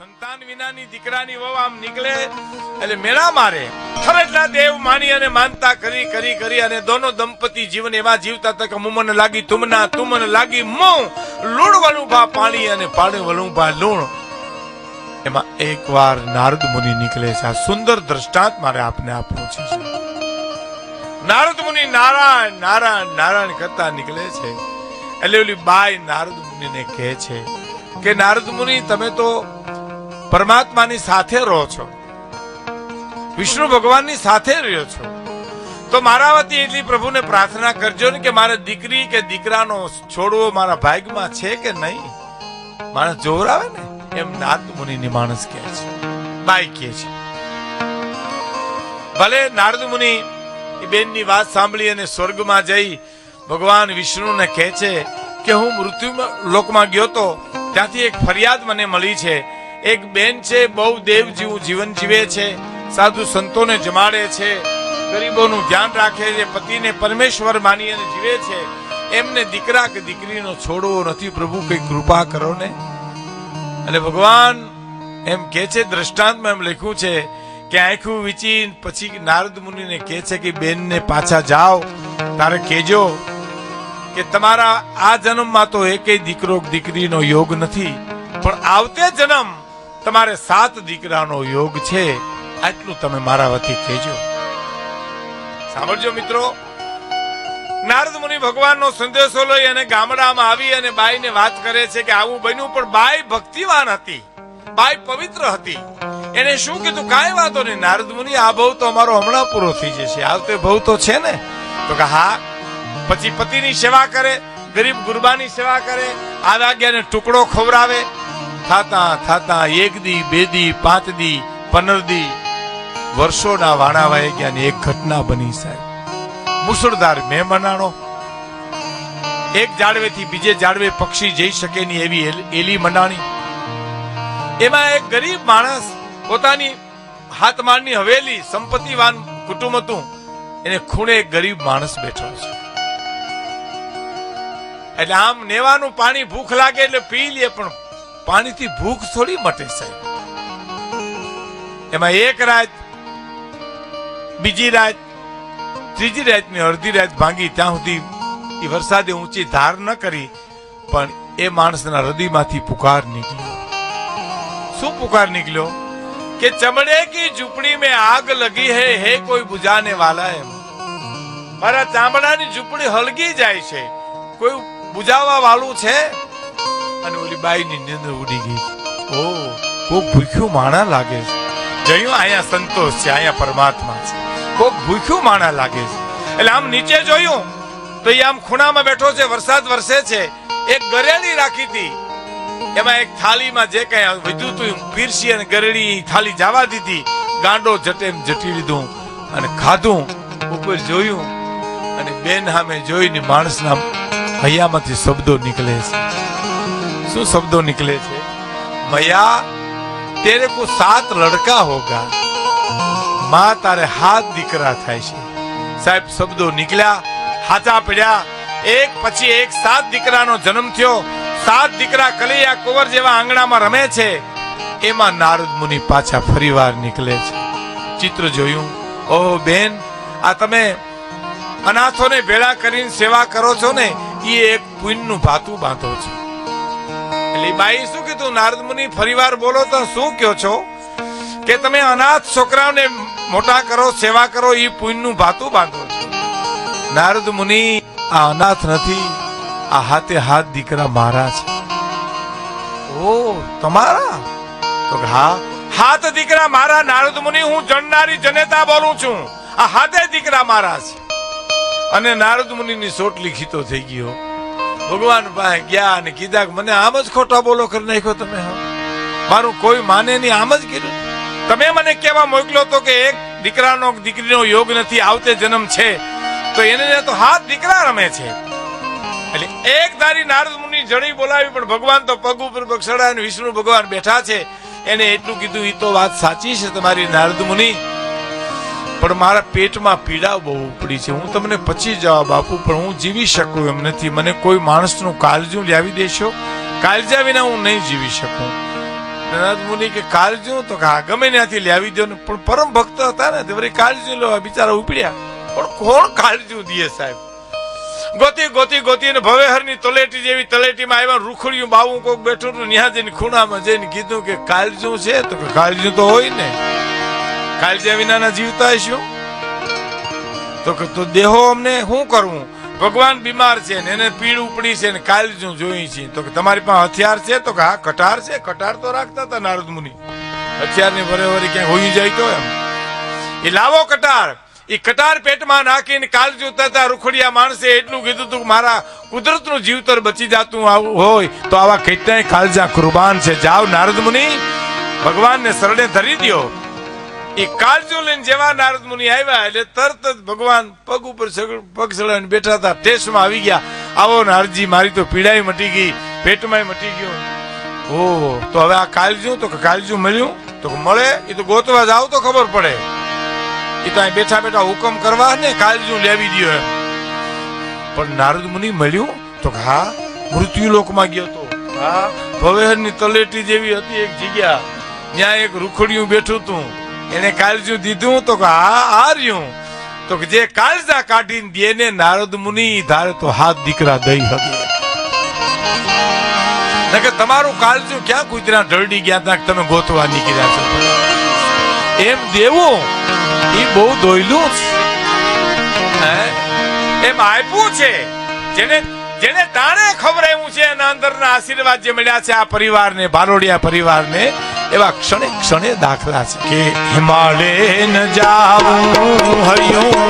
સંતાન વિનાની દીકરાની વહુ આમ નીકળે એટલે મેળા મારે. ખરેખર દેવ માની અને માનતા કરી કરી કરી અને દોનો દંપતી જીવન એવા જીવતા તક મુમન લાગી તુમના, તુમન મને લાગી મો. લૂણ વલું ભા પાણી અને પાણી વલું ભા લૂણ. એમાં એકવાર નારદ મુનિ નીકળે છે. આ સુંદર દ્રષ્ટાંત મારે આપને આપવું છે નારદ મુનિ નારાયણ નારાયણ નારાયણ કરતા નીકળે છે. એટલે ઓલી બાય નારદ મુનિને કહે છે કે, નારદ મુનિ, તમે તો પરમાત્માની સાથે રહો છો. વિષ્ણુ ભગવાનની સાથે રહ્યો છો. તો મારા વતી એટલી પ્રભુને પ્રાર્થના કરજો ને કે મારે દીકરી કે દીકરાનો છોડવો મારા ભાગમાં છે કે નહીં? માણસ જોર આવે ને, એમ નારદ મુનિની માણસ કહે છે. બાઈ કહે છે. ભલે નારદ મુનિ એ બેનની વાત સાંભળી અને સ્વર્ગમાં જઈ ભગવાન વિષ્ણુને કહે છે કે હું મૃત્યુ લોકમાં ગયો તો ત્યાંથી એક ફરિયાદ મને મળી છે. એક બેન છે, બહુ દેવ જેવું જીવન જીવે છે, સાધુ સંતોને જમાડે છે, ગરીબોનું ધ્યાન રાખે છે, પતિને પરમેશ્વર માની અને જીવે છે. એમને દીકરા કે દીકરીનો છોડવો નથી, પ્રભુ કઈ કૃપા કરો ને? અને ભગવાન એમ કે છે, દ્રષ્ટાંતમાં એમ લખ્યું છે કે આંખું વીચી પછી નારદ મુનિને કહે છે કે, બેનને પાછા જાઓ, તારે કેજો કે તમારા આ જન્મમાં તો એકેય દીકરો દીકરીનો યોગ નથી, પણ આવતે જન્મ તમારે સાત દીકરાનો યોગ છે, આટલું તમે મારા વતી કહેજો. સાંભળજો મિત્રો, નારદ મુનિ ભગવાનનો સંદેશો લઈ અને ગામડામાં આવી અને બાઈને વાત કરે છે કે આવું બન્યું, પણ બાઈ ભક્તિવાન હતી, બાઈ પવિત્ર હતી. એને શું કીધું? કાંઈ વાંધો નહીં, નારદ મુનિ, આ ભવ તો અમારો હમણાં પૂરો થઈ જશે. આવતો ભવ તો છે ને? તો કે હા, પછી પતિની સેવા કરે, ગરીબ ગુરબાની સેવા કરે આ વાગ્યાને ટુકડો ખવડાવે થાતા થાતા એક દી, બે દી, પાંચ દી, પંદર દી વર્ષોના વાણા વાય ગયા એક ઘટના બની સાહેબ. મુસળધાર મહેમાનાણો એક જાડવેથી બીજે જાડવે પક્ષી જઈ શકે ની એવી એલી મનાણી. એમાં એક ગરીબ માણસ પોતાની હાથમાળની હવેલી, સંપત્તિવાન કુટુંબ હતું. એને ખૂણે એક ગરીબ માણસ બેઠો છે. એટલે આમ નેવાનું પાણી ભૂખ લાગે એટલે પી લે પણ પાણીથી ભૂખ થોડી મટે સાહેબ. એમાં એક રાત, બીજી રાત, ત્રીજી રાતની અડધી રાત ભાંગી, ત્યાં સુધી એ વરસાદે ઊંચી ધાર ન કરી, પણ એ માણસના હૃદયમાંથી પુકાર નીકળ્યો. શું પુકાર નીકળ્યો? કે ચમડે કી ઝૂંપડી મેં આગ લગી હે હે કોઈ બુજાને વાલા એમ. મારા ચામડાની ઝૂંપડી હળગી જાય છે. કોઈ બુજાવવા વાળું છે? અને ઓલી બાઈની નીંદર ઉડી ગઈ. ઓ, કોક ભૂખ્યું માણા લાગે છે. જયું અહીંયા સંતોષ છે અહીંયા પરમાત્મા છે. કોક ભૂખ્યું માણા લાગે છે. એટલે આમ નીચે જોયું, તો એ આમ ખૂણામાં બેઠો છે, વરસાદ વરસે છે. એક ગરેડી રાખી હતી. એમાં એક થાળીમાં જે કઈ વધ્યું હતું પીરસી અને ગરેડી થાળી જવા દીધી. ગાંડો જટેમ જટી લીધું અને ખાધું. ઉપર જોયું અને બેન સામે જોઈને માણસના હૈયામાંથી શબ્દો નીકળે છે. શું શબ્દો નીકળે છે? મયા, તેરે કો સાત લડકા હોગા. માં તારે હાથ દીકરા થાય છે. સાહેબ, શબ્દો નીકળ્યા, હાચા પડ્યા. એક પછી એક સાત દીકરાનો જન્મ થયો. સાત દીકરા કલૈયા કુંવર જેવા આંગણામાં રમે છે. એમાં નારદ મુનિ પાછા ફરીવાર નીકળે છે. ચિત્ર જોયું. ઓહો બેન, આ તમે અનાથોને ભેળા કરીને સેવા કરો છો ને? એ એક પુણ્યનું ભાતું બાંધો છો. એટલે બાઈ, શું કીધું? નારદ મુનિ ફરીવાર બોલો તો શું કયો છો? કે તમે અનાથ છોકરાઓને મોટા કરો, સેવા કરો એ પુણ્યનું ભાતું બાંધો છો. નારદ મુનિ, આ અનાથ નથી, આ હાથે હાથ દીકરા મારા છે. ઓ, તમારા? તો હા. હાથ દીકરા મારા, નારદ મુનિ, હું જણનારી જનેતા બોલું છું. આ હાથે દીકરા મારા છે. અને નારદ મુનિની સોટલી ખીતો થઈ ગયો. ભગવાન પાસે ગયા અને કીધા કે મને આમ જ ખોટા બોલો કરી નાખ્યો તમે મારું કોઈ માને નહીં, આમ જ કીધું તમે મને કેવા મોકલો તો કે એક દીકરાનો દીકરીનો યોગ નથી, આવતે જન્મ છે. તો એને તો હાથ દીકરા રમે છે. એટલે એક ધારી નારદ મુનિ જડી બોલાવી, પણ ભગવાન તો પગ ઉપર અને વિષ્ણુ ભગવાન બેઠા છે. એને એટલું કીધું એ તો વાત સાચી છે તમારી નારદ મુનિ. પણ મારા પેટમાં પીડા બહુ ઉપડી છે. હું તમને પછી જવાબ આપું, પણ હું જીવી શકું એમ નથી. મને કોઈ માણસનું કાળજું લાવી દેશો? કાળજા વિના હું નહીં જીવી શકું. નારદ મુનિ કે, કાળજું? તો હા, ગમે ત્યાંથી લાવી દો પણ પરમ ભક્ત હતા ને, તે વળી કાળજું લો બિચારા ઉપડ્યા. પણ કોણ કાળજું દીએ સાહેબ? ગોતી ગોતી ગોતી ને ભવેહરની તલેટી જેવી તલેટીમાં આવ્યા, રૂખડિયું બાવું કોક બેઠું ન્યા જઈને ખૂણામાં જઈને કીધું કે, કાળજું છે? તો કાળજું તો હોય ને. કાળજા વિનાના જીવતા શું તો તો દેહો અમને શું કરવું ભગવાન બીમાર છે ને એને પીડ ઉપડી છે ને કાળજું જોઈ છે. તો કે તમારી પાસે હથિયાર છે? તો કે હા, કટાર છે? કટાર તો રાખતા હતા નારદ મુનિ. હથિયારની વરે વરે ક્યાંક હોઈ જાય તો એમ. એ લાવો કટાર. એ કટાર પેટમાં નાખીને કાળજું તથા રૂખડિયા માણસે એટલું કીધું હતું મારા કુદરતનું જીવતર બચી જતું આવું હોય, તો આવા કેટલાય કાળજા કુરબાન છે. જાઓ નારદ મુનિ, ભગવાનને શરણે ધરી દ્યો. એ કાળજો લઈને જેવા નારદ મુનિ આવ્યા એટલે તરત જ ભગવાન પગ ઉપર પગ ચડાવીને બેઠા હતા. ટેસ્ટમાં આવી ગયા. આવો નારદજી, મારી તો પીડાઈ મટી ગઈ. પેટમાં મટી ગયો. ઓ, તો હવે આ કાળજું તો કાળજું મળ્યું? તો મળે? એ તો ગોતવા જાવ તો ખબર પડે. એ તો અહીં બેઠા બેઠા હુકમ કરવા ને કાળજું લેવી દ્યો એમ. પણ નારદ મુનિ મળ્યું? તો હા મૃત્યુ લોકમાં ગયો તો. હા ભવેહરની તલેટી જેવી હતી એક જગ્યા. ત્યાં એક રૂખડિયું બેઠું હતું. એને કાળજું દીધું તો કે હા, આ રહ્યું. તો કે જે કાળજા કાઢીને દે ને નારદ મુનિ ધારે તો હાથ દીકરા દઈ શકે નકર તમારું કાળજું ક્યાં કુતરા ઢળડી ગયા તા તમે ગોતવા નીકળ્યા છો? એમ દેવું એ બહુ દોયલું છે. એમ આપ્યું છે. જેને જેને તાણે એવું છે એના અંદરના આશીર્વાદ જે મળ્યા છે આ પરિવારને, બારોડિયા પરિવારને એવા ક્ષણે ક્ષણે દાખલા છે કે હિમાલય ન જાવું હરિયું